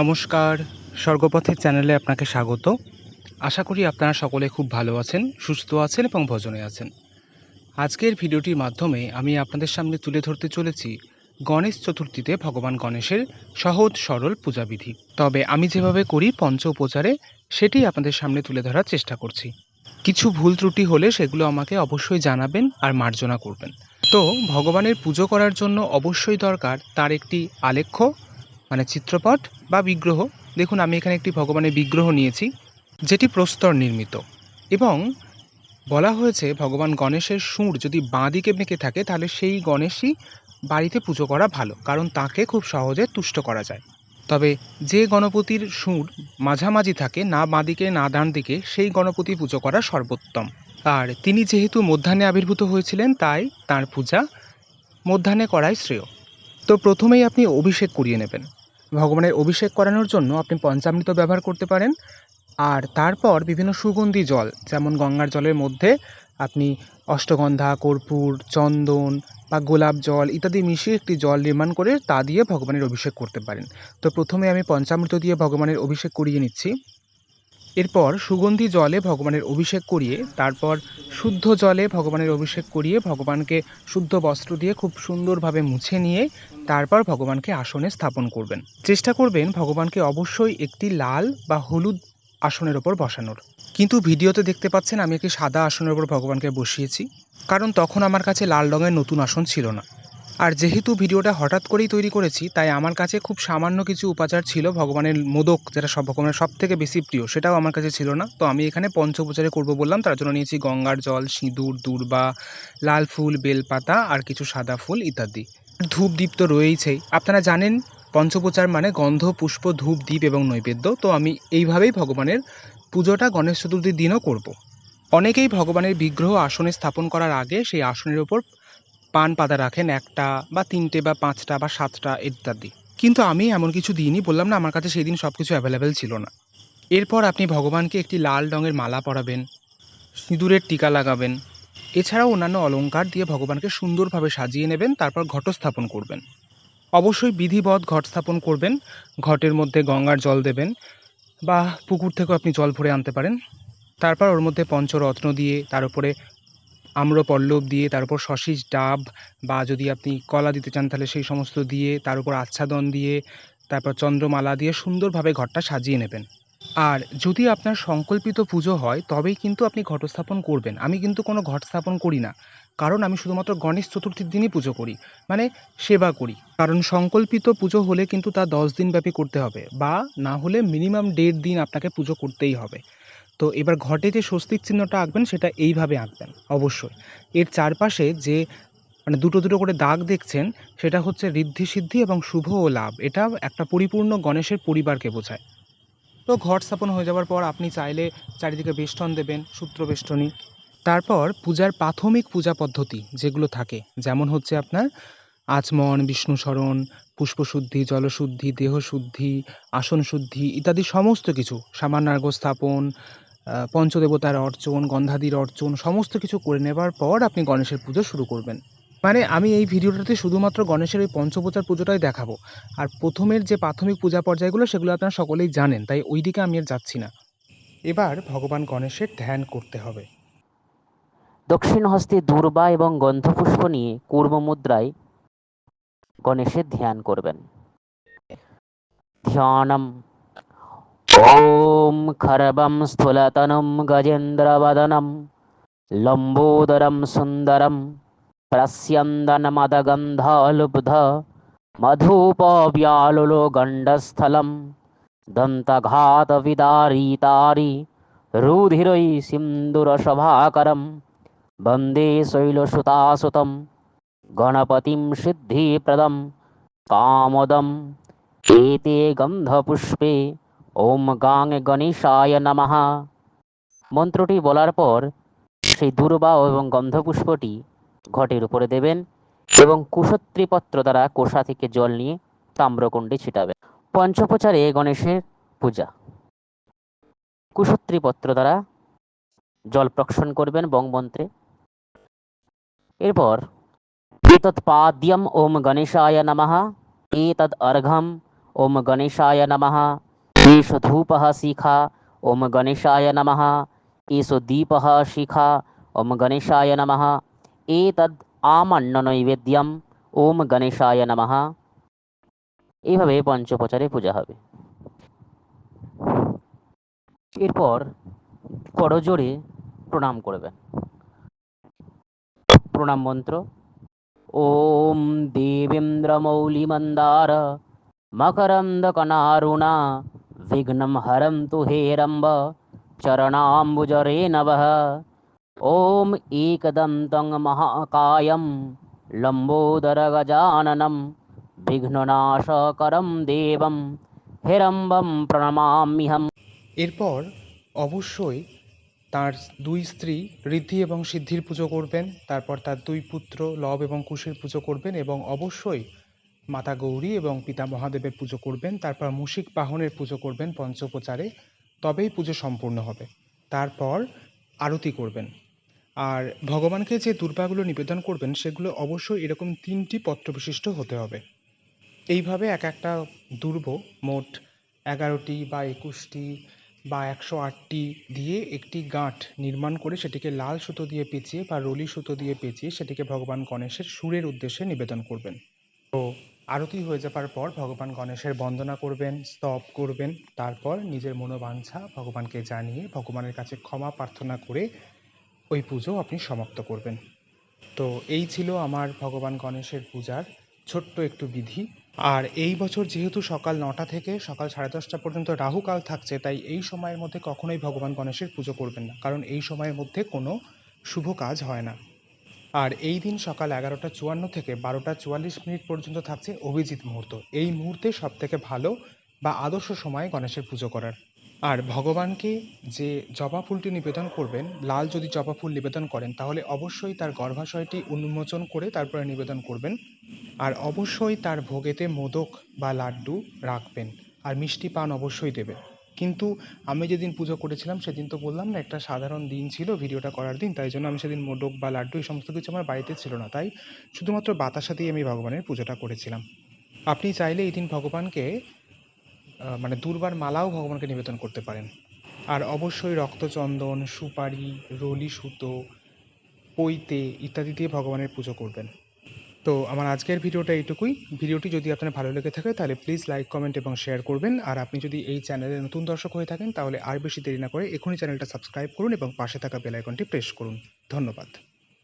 নমস্কার, স্বর্গপথের চ্যানেলে আপনাকে স্বাগত। আশা করি আপনারা সকলে খুব ভালো আছেন, সুস্থ আছেন এবং ভজনে আছেন। আজকের ভিডিওটির মাধ্যমে আমি আপনাদের সামনে তুলে ধরতে চলেছি গণেশ চতুর্থীতে ভগবান গণেশের সহজ সরল পূজাবিধি। তবে আমি যেভাবে করি পঞ্চ উপচারে, সেটি আপনাদের সামনে তুলে ধরার চেষ্টা করছি। কিছু ভুল ত্রুটি হলে সেগুলো আমাকে অবশ্যই জানাবেন আর মার্জনা করবেন। তো ভগবানের পুজো করার জন্য অবশ্যই দরকার তার একটি আলেখ্য মানে চিত্রপট বা বিগ্রহ। দেখুন, আমি এখানে একটি ভগবানের বিগ্রহ নিয়েছি, যেটি প্রস্তর নির্মিত। এবং বলা হয়েছে, ভগবান গণেশের সুর যদি বাঁ দিকে বেঁকে থাকে, তাহলে সেই গণেশই বাড়িতে পুজো করা ভালো, কারণ তাকে খুব সহজে তুষ্ট করা যায়। তবে যে গণপতির সুর মাঝামাঝি থাকে, না বাঁ দিকে, না ডান দিকে, সেই গণপতি পুজো করা সর্বোত্তম। আর তিনি যেহেতু মধ্যাহ্নে আবির্ভূত হয়েছিলেন, তাই তার পূজা মধ্যাহ্নে করাই শ্রেয়। তো প্রথমেই আপনি অভিষেক করিয়ে নেবেন। ভগবানের অভিষেক করানোর জন্য আপনি পঞ্চামৃত ব্যবহার করতে পারেন। আর তারপর বিভিন্ন সুগন্ধি জল, যেমন গঙ্গার জলের মধ্যে আপনি অষ্টগন্ধা, কর্পূর, চন্দন বা গোলাপ জল ইত্যাদি মিশিয়ে একটি জল নির্মাণ করে তা দিয়ে ভগবানের অভিষেক করতে পারেন। তো প্রথমে আমি পঞ্চামৃত দিয়ে ভগবানের অভিষেক করিয়ে নিচ্ছি। এরপর সুগন্ধি জলে ভগবানের অভিষেক করিয়ে, তারপর শুদ্ধ জলে ভগবানের অভিষেক করিয়ে, ভগবানকে শুদ্ধ বস্ত্র দিয়ে খুব সুন্দরভাবে মুছে নিয়ে, তারপর ভগবানকে আসনে স্থাপন করবেন। চেষ্টা করবেন ভগবানকে অবশ্যই একটি লাল বা হলুদ আসনের ওপর বসানোর। কিন্তু ভিডিওতে দেখতে পাচ্ছেন আমি একটি সাদা আসনের ওপর ভগবানকে বসিয়েছি, কারণ তখন আমার কাছে লাল রঙের নতুন আসন ছিল না। আর যেহেতু ভিডিওটা হঠাৎ করেই তৈরি করেছি, তাই আমার কাছে খুব সামান্য কিছু উপাচার ছিল ভগবানের মোদক, যেটা সব ভগবানের সব থেকে বেশি প্রিয়, সেটাও আমার কাছে ছিল না। তো আমি এখানে পঞ্চোপচারে করব বললাম, তার জন্য নিয়েছি গঙ্গার জল, সিঁদুর, দূর্বা, লাল ফুল, বেলপাতা আর কিছু সাদা ফুল ইত্যাদি। ধূপ দ্বীপ তো রয়েইছেই। আপনারা জানেন, পঞ্চোপচার মানে গন্ধ, পুষ্প, ধূপ দ্বীপ এবং নৈবেদ্য, তো আমি এইভাবেই ভগবানের পুজোটা গণেশ চতুর্থীর দিনও করব। অনেকেই ভগবানের বিগ্রহ আসনে স্থাপন করার আগে সেই আসনের ওপর পান পাতা রাখেন একটা বা তিনটে বা পাঁচটা বা সাতটা ইত্যাদি। কিন্তু আমি এমন কিছু দিইনি, বললাম না, আমার কাছে সেই দিন সব কিছু অ্যাভেলেবেল ছিল না। এরপর আপনি ভগবানকে একটি লাল রঙের মালা পরাবেন, সিঁদুরের টিকা লাগাবেন। এছাড়াও অন্যান্য অলঙ্কার দিয়ে ভগবানকে সুন্দরভাবে সাজিয়ে নেবেন, তারপর ঘট স্থাপন করবেন। অবশ্যই বিধিবৎ ঘট স্থাপন করবেন, ঘটের মধ্যে গঙ্গার জল দেবেন বা পুকুর থেকেও আপনি জল ভরে আনতে পারেন। তারপর ওর মধ্যে পঞ্চরত্ন দিয়ে তার উপরে আম্রপল্লব দিয়ে তার উপর সশিস ডাব বা যদি আপনি কলা দিতে চান তাহলে সেই সমস্ত দিয়ে, তার উপর আচ্ছাদন দিয়ে, তারপর চন্দ্রমালা দিয়ে সুন্দরভাবে ঘরটা সাজিয়ে নেবেন। আর যদি আপনার সংকল্পিত পুজো হয়, তবেই কিন্তু আপনি ঘট স্থাপন করবেন। আমি কিন্তু কোনো ঘট স্থাপন করি না। কারণ আমি শুধুমাত্র গণেশ চতুর্থীর দিনই পুজো করি মানে সেবা করি। কারণ সংকল্পিত পুজো হলে কিন্তু তা দশ দিন ব্যাপী করতে হবে বা না হলে মিনিমাম দেড় দিন আপনাকে পুজো করতেই হবে। তো এবার ঘটে যে স্বস্তিক চিহ্নটা আঁকবেন, সেটা এইভাবে আঁকবেন, অবশ্যই। এর চারপাশে যে মানে দুটো দুটো করে দাগ দেখছেন, সেটা হচ্ছে ঋদ্ধি সিদ্ধি এবং শুভ ও লাভ। এটা একটা পরিপূর্ণ গণেশের পরিবারকে বোঝায়। তো ঘট স্থাপন হয়ে যাওয়ার পর আপনি চাইলে চারিদিকে বেষ্টন দেবেন, সূত্র বেষ্টনী। তারপর পূজার প্রাথমিক পূজা পদ্ধতি যেগুলো থাকে, যেমন হচ্ছে আপনার আচমন, বিষ্ণু স্মরণ, পুষ্পশুদ্ধি, জলশুদ্ধি, দেহশুদ্ধি আসন শুদ্ধি ইত্যাদি সমস্ত কিছু সামান্যার্ঘ স্থাপন পঞ্চদেবতার অর্চন, গন্ধাদির অর্চন সমস্ত কিছু করে নেবার পর আপনি গণেশের পুজো শুরু করবেন। মানে আমি এই ভিডিওটাতে শুধুমাত্র গণেশের ওই পঞ্চপূজার পুজোটাই দেখাবো। আর প্রথমের যে প্রাথমিক পূজা পর্যায়গুলো সেগুলো আপনারা সকলেই জানেন, তাই ওই দিকে আমি আর যাচ্ছি না। এবার ভগবান গণেশের ধ্যান করতে হবে। দক্ষিণ হস্তে দূর্বা এবং গন্ধপুষ্প নিয়ে কূর্ম মুদ্রায় গণেশের ধ্যান করবেন ধ্যানম ওম খরবম স্থূলতনম গজেন্দ্রবদনম লম্বোদরম সুন্দরম প্রস্যন্দনমদগন্ধলুব্ধ মধুপব্যালুলো গণ্ডস্থলম দন্তঘাতবিদারিতারি রুধিরৈ সিন্দুরসভাকরম वन्दे शैलसुतासुतं গণপতিম সিদ্ধিপ্রদম, কামদম এতে গন্ধপুষ্পে, ওম গাং গণেশায় নমঃ। মন্ত্রটি বলার পর সেই দুর্বা এবং গন্ধপুষ্পটি ঘটের উপরে দেবেন এবং কুশত্রিপত্র দ্বারা কোষা থেকে জল নিয়ে তাম্রকুণ্ডে ছিটাবেন। পঞ্চপ্রচারে গণেশের পূজা। কুশত্রিপত্র দ্বারা জল প্রক্ষণ করবেন বংমন্ত্রে এরপর এতৎ পাদ্যম ওম গণেশায় নমঃ এতদ অর্ঘম ॐ गणेशाय नमः एष धूपः शिखा ॐ गणेशाय नमः एष दीपः शिखा ॐ गणेशाय नमः एतद् আমান্ননৈবেদ্যম ওম গণেশায় নমঃ এইভাবে পঞ্চোপচারে পূজা হবে এরপর করজোড়ে প্রণাম করবেন প্রণাম মন্ত্র ওম দেবেন্দ্রমৌলিমন্দার মকরন্দকনারুণা বিঘ্নম হরন্তু হেরম্ব চরণাম্বুজরে নবঃ ॐ एकदन्तं महाकायं लम्बोदरगजाननं विघ्ननाशकरं देवं हिरम्बं प्रणमाम्यहम् এরপর অবশ্যই তার দুই স্ত্রী ঋদ্ধি এবং সিদ্ধির পুজো করবেন, তারপর তার দুই পুত্র লব এবং কুশের পুজো করবেন এবং অবশ্যই মাতা গৌরী এবং পিতা মহাদেবের পুজো করবেন, তারপর মুশিক বাহনের পুজো করবেন পঞ্চোপচারে তবেই পুজো সম্পূর্ণ হবে। তারপর আরতি করবেন। আর ভগবানকে যে দুর্বাগুলো নিবেদন করবেন, সেগুলো অবশ্যই এরকম তিনটি পত্র বিশিষ্ট হতে হবে। এইভাবে এক একটা দুর্ব মোট এগারোটি বা একুশটি বা একশো আটটি দিয়ে একটি গাঁট নির্মাণ করে সেটিকে লাল সুতো দিয়ে পেঁচিয়ে বা রলি সুতো দিয়ে পেঁচিয়ে সেটিকে ভগবান গণেশের সুরের উদ্দেশ্যে নিবেদন করবেন। তো আরতি হয়ে যাবার পর ভগবান গণেশের বন্দনা করবেন, স্তব করবেন, তারপর নিজের মনোবাঞ্ছা ভগবানকে জানিয়ে ভগবানের কাছে ক্ষমা প্রার্থনা করে ওই পুজো আপনি সমাপ্ত করবেন। তো এই ছিল আমার ভগবান গণেশের পূজার ছোট্ট একটু বিধি। আর এই বছর যেহেতু সকাল নটা থেকে সকাল সাড়ে দশটা পর্যন্ত রাহুকাল থাকছে, তাই এই সময়ের মধ্যে কখনোই ভগবান গণেশের পুজো করবেন না, কারণ এই সময়ের মধ্যে কোনো শুভ কাজ হয় না। আর এই দিন সকাল এগারোটা চুয়ান্ন থেকে বারোটা চুয়াল্লিশ মিনিট পর্যন্ত থাকছে অভিজিৎ মুহূর্ত। এই মুহূর্তে সব থেকে ভালো বা আদর্শ সময় গণেশের পুজো করার। আর ভগবানকে যে জবা ফুলটি নিবেদন করবেন, লাল যদি জবা ফুল নিবেদন করেন, তাহলে অবশ্যই তার গর্ভাশয়টি উন্মোচন করে তারপরে নিবেদন করবেন আর অবশ্যই তার ভোগেতে মোদক বা লাড্ডু রাখবেন আর মিষ্টি পান অবশ্যই দেবেন। কিন্তু আমি যেদিন পুজো করেছিলাম সেদিন তো বললাম না, একটা সাধারণ দিন ছিল, ভিডিওটা করার দিন, তাই জন্য আমি সেদিন মোদক বা লাড্ডু এই সমস্ত কিছু আমার বাড়িতে ছিল না। তাই শুধুমাত্র বাতাসা দিয়ে আমি ভগবানের পুজোটা করেছিলাম। আপনি চাইলে এই দিন ভগবানকে মানে দুর্বার মালাও ভগবানকে নিবেদন করতে পারেন। আর অবশ্যই রক্তচন্দন, সুপারি রলি সুতো পৈতে ইত্যাদি দিয়ে ভগবানের পুজো করবেন। তো আমার আজকের ভিডিওটা এইটুকুই। ভিডিওটি যদি আপনার ভালো লেগে থাকে, তাহলে প্লিজ লাইক কমেন্ট এবং শেয়ার করবেন। আর আপনি যদি এই চ্যানেলে নতুন দর্শক হয়ে থাকেন, তাহলে আর বেশি দেরি না করে এখনই চ্যানেলটা সাবস্ক্রাইব করুন এবং পাশে থাকা বেলাইকনটি প্রেস করুন। ধন্যবাদ।